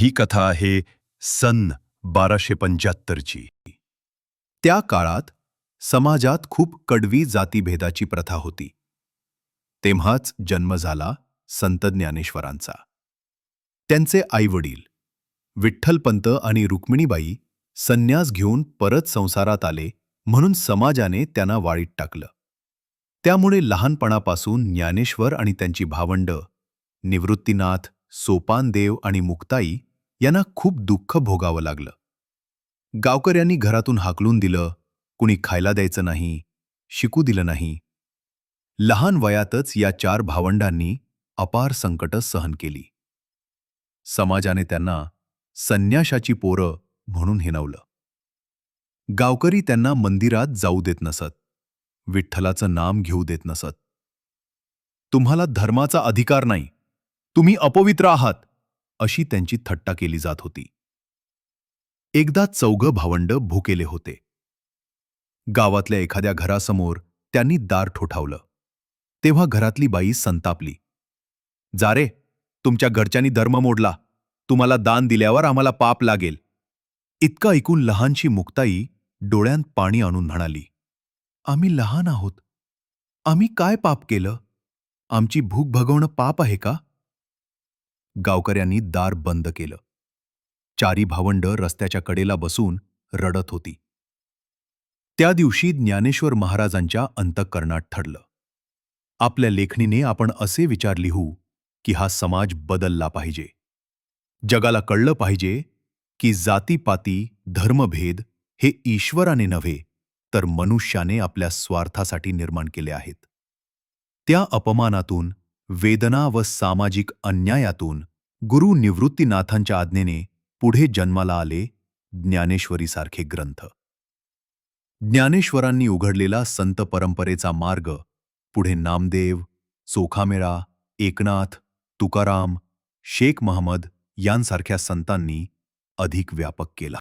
ही कथा आहे सन बाराशे पंच्याहत्तरची त्या काळात समाजात खूप कडवी जातीभेदाची प्रथा होती. तेव्हाच जन्म झाला संत ज्ञानेश्वरांचा. त्यांचे आईवडील विठ्ठलपंत आणि रुक्मिणीबाई संन्यास घेऊन परत संसारात आले म्हणून समाजाने त्यांना वाळीत टाकलं. त्यामुळे लहानपणापासून ज्ञानेश्वर आणि त्यांची भावंड निवृत्तीनाथ सोपानदेव आणि मुक्ताई यांना खूप दुःख भोगावं लागलं. गावकऱ्यांनी घरातून हाकलून दिलं कुणी खायला द्यायचं नाही शिकू दिलं नाही. लहान वयातच या चार भावंडांनी अपार संकट सहन केली. समाजाने त्यांना संन्याशाची पोरं म्हणून हिनवलं गावकरी त्यांना मंदिरात जाऊ देत नसत विठ्ठलाचं नाम घेऊ देत नसत. तुम्हाला धर्माचा अधिकार नाही. तुम्ही अपवित्र आहात. अशी त्यांची थट्टा केली जात होती. एकदा चौघं भावंड भुकेले होते. गावातल्या एखाद्या घरासमोर त्यांनी दार ठोठावलं. तेव्हा घरातली बाई संतापली. जा रे तुमच्या घरच्यांनी धर्म मोडला. तुम्हाला दान दिल्यावर आम्हाला पाप लागेल. इतकं ऐकून लहानशी मुक्ताई डोळ्यांत पाणी आणून म्हणाली आम्ही लहान आहोत. आम्ही काय पाप केलं? आमची भूक भगवणं पाप आहे का? गावकऱ्यांनी दार बंद केलं. चारी भावंड रस्त्याच्या कडेला बसून रडत होती. त्या दिवशी ज्ञानेश्वर महाराजांच्या अंतःकरणात ठरलं. आपल्या लेखणीने आपण असे विचार लिहू की हा समाज बदलला पाहिजे. जगाला कळलं पाहिजे की जातीपाती धर्मभेद हे ईश्वराने नव्हे तर मनुष्याने आपल्या स्वार्थासाठी निर्माण केले आहेत. त्या अपमानातून वेदना व सामाजिक अन्यायातून गुरु निवृत्तीनाथांच्या आज्ञेने पुढे जन्माला आले ज्ञानेश्वरीसारखे ग्रंथ. ज्ञानेश्वरांनी उघडलेला संत परंपरेचा मार्ग पुढे नामदेव चोखामेळा एकनाथ तुकाराम शेख महमद यांसारख्या संतांनी अधिक व्यापक केला.